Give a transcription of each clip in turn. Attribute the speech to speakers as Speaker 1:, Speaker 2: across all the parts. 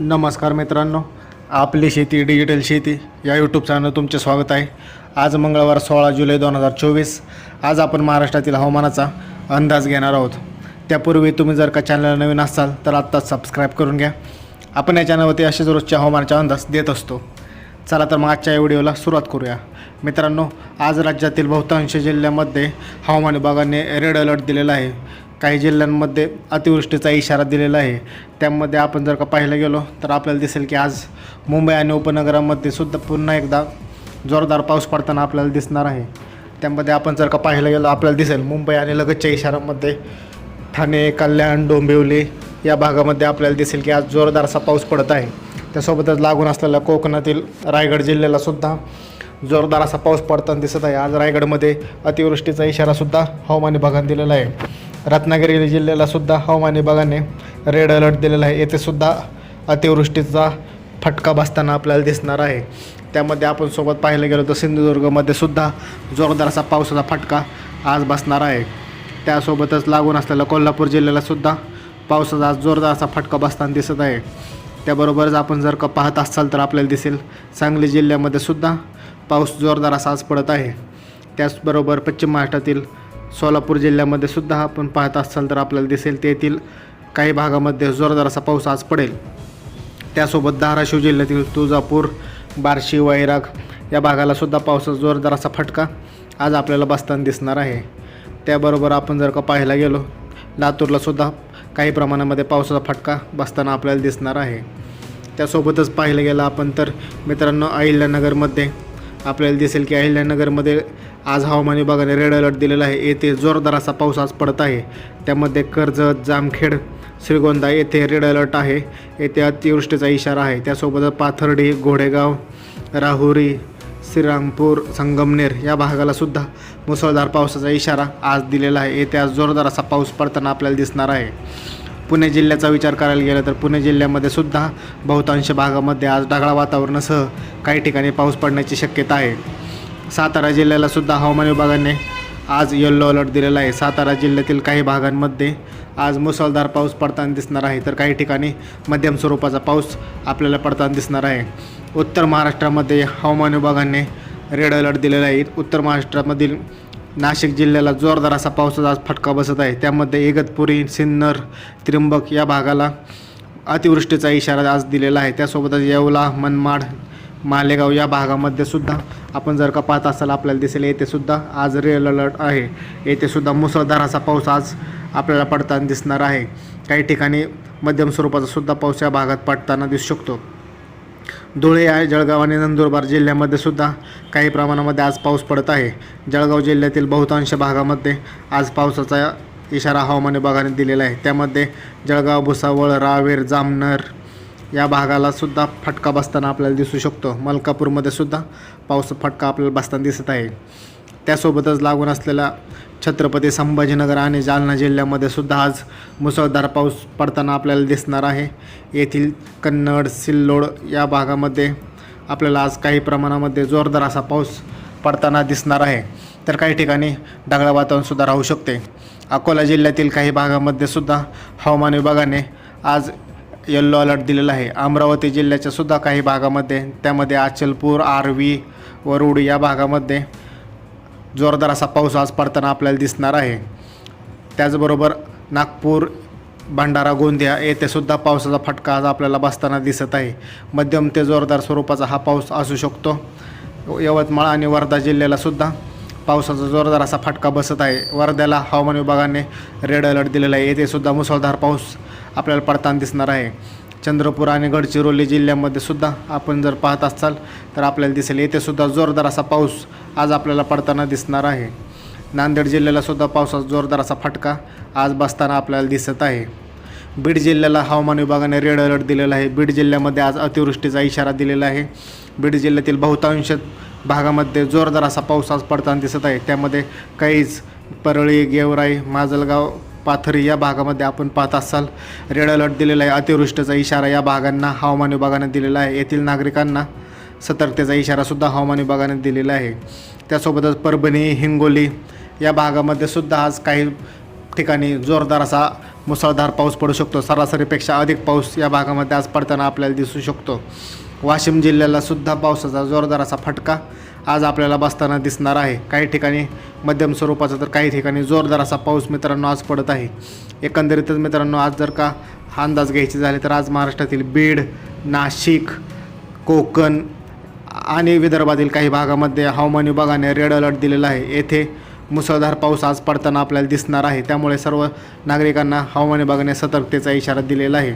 Speaker 1: नमस्कार मित्रांनो आपली शेती डिजिटल शेती या यूट्यूब चॅनल तुमचे स्वागत आहे. आज मंगळवार सोळा जुलै दोन हजार चोवीस. आज आपण महाराष्ट्रातील हवामानाचा अंदाज घेणार आहोत. त्यापूर्वी तुम्ही जर का चॅनलला नवीन असाल तर आत्ताच सबस्क्राईब करून घ्या. आपण या चॅनलवरती असेच रोजच्या हवामानाचा अंदाज देत असतो. चला तर मग आजच्या या व्हिडिओला सुरुवात करूया. मित्रांनो आज राज्यातील बहुतांश जिल्ह्यामध्ये हवामान विभागाने रेड अलर्ट दिलेला आहे. काही जिल्ह्यांमध्ये अतिवृष्टीचा इशारा दिलेला आहे. त्यामध्ये आपण जर का पाहायला गेलो तर आपल्याला दिसेल की आज मुंबई आणि उपनगरामध्ये सुद्धा पुन्हा एकदा जोरदार पाऊस पडताना आपल्याला दिसणार आहे. त्यामध्ये आपण जर का पाहायला गेलो आपल्याला दिसेल मुंबई आणि लगतच्या इशारामध्ये ठाणे कल्याण डोंबिवली या भागामध्ये आपल्याला दिसेल की आज जोरदार असा पाऊस पडत आहे. त्यासोबतच लागून असलेल्या कोकणातील रायगड जिल्ह्याला सुद्धा जोरदार असा पाऊस पडताना दिसत आहे. आज रायगडमध्ये अतिवृष्टीचा इशारासुद्धा हवामान विभागाने दिलेला आहे. रत्नागिरी जिल्ह्याला सुद्धा हवामान विभागाने रेड अलर्ट दिलेला आहे. येथे सुद्धा अतिवृष्टीचा फटका बसताना आपल्याला दिसणार आहे. त्यामध्ये आपण सोबत पाहायला गेलो तर सिंधुदुर्गमध्ये सुद्धा जोरदार असा पावसाचा फटका आज बसणार आहे. त्यासोबतच लागून असलेल्या कोल्हापूर जिल्ह्याला सुद्धा पावसाचा आज जोरदार असा फटका बसताना दिसत आहे. त्याबरोबरच आपण जर का पाहत असाल तर आपल्याला दिसेल सांगली जिल्ह्यामध्ये सुद्धा पाऊस जोरदार असा आज पडत आहे. त्याचबरोबर पश्चिम महाराष्ट्रातील सोलापूर जिल्ह्यामध्ये सुद्धा आपण पाहत असाल तर आपल्याला दिसेल तेथील काही भागामध्ये जोरदार असा पाऊस आज पडेल. त्यासोबत धाराशिव जिल्ह्यातील तुळजापूर बार्शी वैराग या भागाला सुद्धा पावसाचा जोरदार असा फटका आज आपल्याला बसताना दिसणार आहे. त्याबरोबर आपण जर का पाहायला गेलो लातूरला सुद्धा काही प्रमाणामध्ये पावसाचा फटका बसताना आपल्याला दिसणार आहे. त्यासोबतच पाहिलं गेलं आपण तर मित्रांनो अहिल्यानगरमध्ये आपल्याला दिसेल की अहिल्यानगरमध्ये आज हवामान विभागाने रेड अलर्ट दिलेला आहे. येथे जोरदार असा पाऊस आज पडत आहे. त्यामध्ये कर्जत जामखेड श्रीगोंदा येथे रेड अलर्ट आहे. येथे अतिवृष्टीचा इशारा आहे. त्यासोबतच पाथर्डी घोडेगाव राहुरी श्रीरामपूर संगमनेर या भागाला सुद्धा मुसळधार पावसाचा इशारा आज दिलेला आहे. येथे आज जोरदार असा पाऊस पडताना आपल्याला दिसणार आहे. पुणे जिल्ह्याचा विचार करायला गेला तर पुणे जिल्ह्यामध्ये सुद्धा बहुतांश भागामध्ये आज ढगाळ वातावरणासह काही ठिकाणी पाऊस पडण्याची शक्यता आहे. सातारा जिल्ह्याला सुद्धा हवामान विभागाने आज येल्लो अलर्ट दिलेला आहे. सातारा जिल्ह्यातील काही भागांमध्ये आज मुसळधार पाऊस पडताना दिसणार आहे. तर काही ठिकाणी मध्यम स्वरूपाचा पाऊस आपल्याला पडताना दिसणार आहे. उत्तर महाराष्ट्रामध्ये हवामान विभागाने रेड अलर्ट दिलेला आहे. उत्तर महाराष्ट्रामधील नाशिक जिल्ह्याला जोरदार असा पावसाचा आज फटका बसत आहे. त्यामध्ये इगतपुरी सिन्नर त्र्यंबक या भागाला अतिवृष्टीचा इशारा आज दिलेला आहे. त्यासोबतच येवला मनमाड मालेगाव या भागामध्ये सुद्धा आपण जर का पाहत असाल आपल्याला दिसेल येथेसुद्धा आज रेड अलर्ट आहे. येथेसुद्धा मुसळधार असा पाऊस आज आपल्याला पडताना दिसणार आहे. काही ठिकाणी मध्यम स्वरूपाचा सुद्धा पाऊस या भागात पडताना दिसू शकतो. धुळे आहे जळगाव आणि नंदुरबार जिल्ह्यामध्ये सुद्धा काही प्रमाणामध्ये आज पाऊस पडत आहे. जळगाव जिल्ह्यातील बहुतांश भागामध्ये आज पावसाचा इशारा हवामान विभागाने दिलेला आहे. त्यामध्ये जळगाव भुसावळ रावेर जामनर या भागाला सुद्धा फटका बसताना आपल्याला दिसू शकतो. मलकापूरमध्ये सुद्धा पाऊस फटका आपल्याला बसताना दिसत आहे. त्यासोबतच लागून असलेल्या छत्रपती संभाजीनगर आणि जालना जिल्ह्यामध्ये सुद्धा आज मुसळधार पाऊस पडताना आपल्याला दिसणार आहे. येथील कन्नड सिल्लोड या भागामध्ये आपल्याला आज काही प्रमाणामध्ये जोरदार असा पाऊस पडताना दिसणार आहे. तर काही ठिकाणी ढगाळ वातावरणसुद्धा राहू शकते. अकोला जिल्ह्यातील काही भागामध्ये सुद्धा हवामान विभागाने आज येल्लो अलर्ट दिलेला आहे. अमरावती जिल्ह्याच्या सुद्धा काही भागामध्ये त्यामध्ये अचलपूर आर्वी वरुड या भागामध्ये जोरदार असा पाऊस आज पडताना आपल्याला दिसणार आहे. त्याचबरोबर नागपूर भंडारा गोंदिया येथे सुद्धा पावसाचा फटका आज आपल्याला बसताना दिसत आहे. मध्यम ते जोरदार स्वरूपाचा हा पाऊस असू शकतो. यवतमाळ आणि वर्धा जिल्ह्याला सुद्धा पावसाचा जोरदार असा फटका बसत आहे. वर्ध्याला हवामान विभागाने रेड अलर्ट दिलेला आहे. येथे सुद्धा मुसळधार पाऊस आपल्याला पडताना दिसणार आहे. चंद्रपूर आणि गडचिरोली जिल्ह्यामध्ये सुद्धा आपण जर पाहत असाल तर आपल्याला दिसेल. येथे सुद्धा जोरदार असा पाऊस आज आपल्याला पडताना दिसणार आहे. नांदेड जिल्ह्याला सुद्धा पावसाचा जोरदार असा फटका आज बसताना आपल्याला दिसत आहे. बीड जिल्ह्याला हवामान विभागाने रेड अलर्ट दिलेला आहे. बीड जिल्ह्यामध्ये आज अतिवृष्टीचा इशारा दिलेला आहे. बीड जिल्ह्यातील बहुतांश भागामध्ये जोरदार असा पाऊस आज पडताना दिसत आहे. त्यामध्ये काहीच परळी गेवराई माजलगाव पाथरी या भागामध्ये आपण पाहत असाल. रेड अलर्ट दिलेला आहे. अतिवृष्टीचा इशारा या भागांना हवामान विभागाने दिलेला आहे. येथील नागरिकांना सतर्कतेचा इशारासुद्धा हवामान विभागाने दिलेला आहे. त्यासोबतच परभणी हिंगोली या भागामध्ये सुद्धा आज काही ठिकाणी जोरदार असा मुसळधार पाऊस पडू शकतो. सरासरीपेक्षा अधिक पाऊस या भागामध्ये आज पडताना आपल्याला दिसू शकतो. वाशिम जिल्ह्याला सुद्धा पावसाचा जोरदार असा फटका आज आपल्याला बसताना दिसणार आहे. काही ठिकाणी मध्यम स्वरूपाचा तर काही ठिकाणी जोरदार असा पाऊस मित्रांनो आज पडत आहे. एकंदरीतच मित्रांनो आज जर का हा अंदाज घ्यायचे झाले तर आज महाराष्ट्रातील बीड नाशिक कोकण आणि विदर्भातील काही भागामध्ये हवामान विभागाने रेड अलर्ट दिलेला आहे. येथे मुसळधार पाऊस आज पडताना आपल्याला दिसणार आहे. त्यामुळे सर्व नागरिकांना हवामान विभागाने सतर्कतेचा इशारा दिलेला आहे.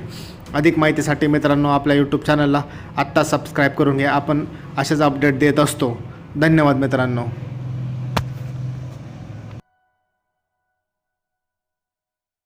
Speaker 1: अधिक माहितीसाठी मित्रांनो आपल्या यूट्यूब चॅनलला आत्ता सबस्क्राईब करून घ्या. आपण असेच अपडेट देत असतो. धन्यवाद मित्रांनो.